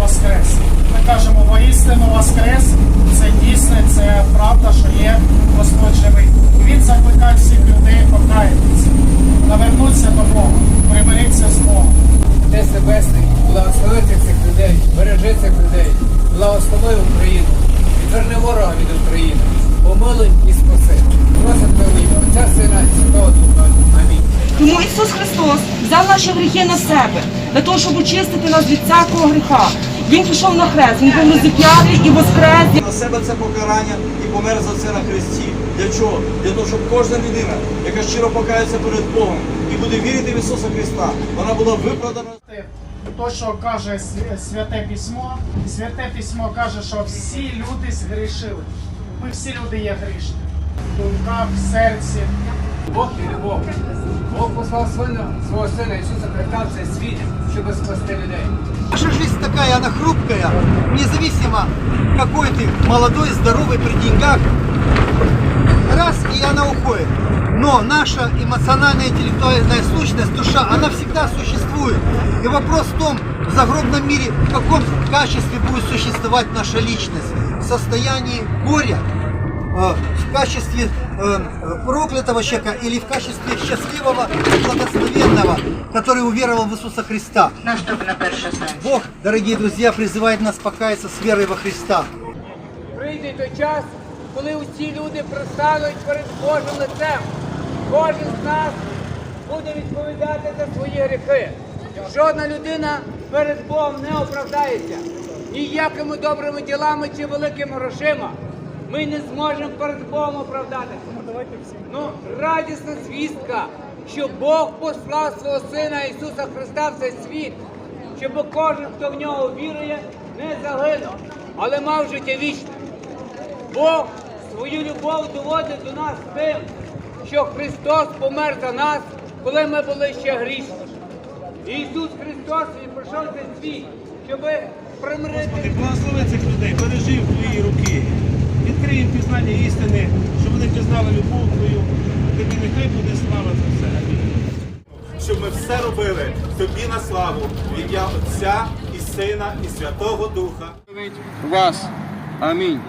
Воскрес. Ми кажемо воістину Воскрес, це дійсне, це правда, що є Господь живий. Він закликає всіх людей покаятися, навернутися до Бога, примиритися з Богом. Отець Небесний, благословити цих людей, бережи цих людей, благослови Україну, відверни ворога від України, помилуй і спаси. Просить твої Отця Сина Святого Духа. Амінь. Тому Ісус Христос взяв наші гріхи на себе для того, щоб очистити нас від всякого гріха. Він пішов на хрест, він був розіп'ятий і воскрес. на себе це покарання і помер за це на хресті. Для чого? Для того, щоб кожна людина, яка щиро покається перед Богом і буде вірити в Ісуса Христа, вона була виправдана. То, що каже Святе Письмо, Святе Письмо каже, що всі люди згрішили. Ми всі люди є грішні. В думках, в серці. Бог і любов. Бог послав сина, свого сина Ісуса Христа в цей світ, щоб спасти людей. Наша жизнь такая, она хрупкая, независимо какой ты, молодой, здоровый, при деньгах. Раз, и она уходит. Но наша эмоциональная, интеллектуальная сущность, душа, она всегда существует. И вопрос в том, в загробном мире, в каком качестве будет существовать наша личность. В состоянии горя, э, в качестве э, проклятого человека или в качестве счастливого, благословенного, который уверовал в Иисуса Христа. Бог, дорогие друзья, призывает нас покаяться с верой во Христа. Прийде той час, коли усі люди пристануть перед Божим лицем. Кожен з нас буде відповідати за свої гріхи. Жодна людина перед Богом не оправдається. Ніякими добрими ділами чи великими грошима. Ми не зможемо перед Богом оправдатися. Ну, радісна звістка, що Бог послав свого Сина Ісуса Христа в цей світ, щоб кожен, хто в нього вірує, не загинув, але мав життя вічне. Бог свою любов доводить до нас тим, що Христос помер за нас, коли ми були ще грішні. І Ісус Христос Він прийшов цей світ, щоб примирити. Господи, благослови цих людей, бережи твої пізнання істини, щоб вони пізнали любов твою. Тобі нехай буде слава за все. Щоб ми все робили тобі на славу в ім'я Отця і Сина і Святого Духа. вас. Амінь.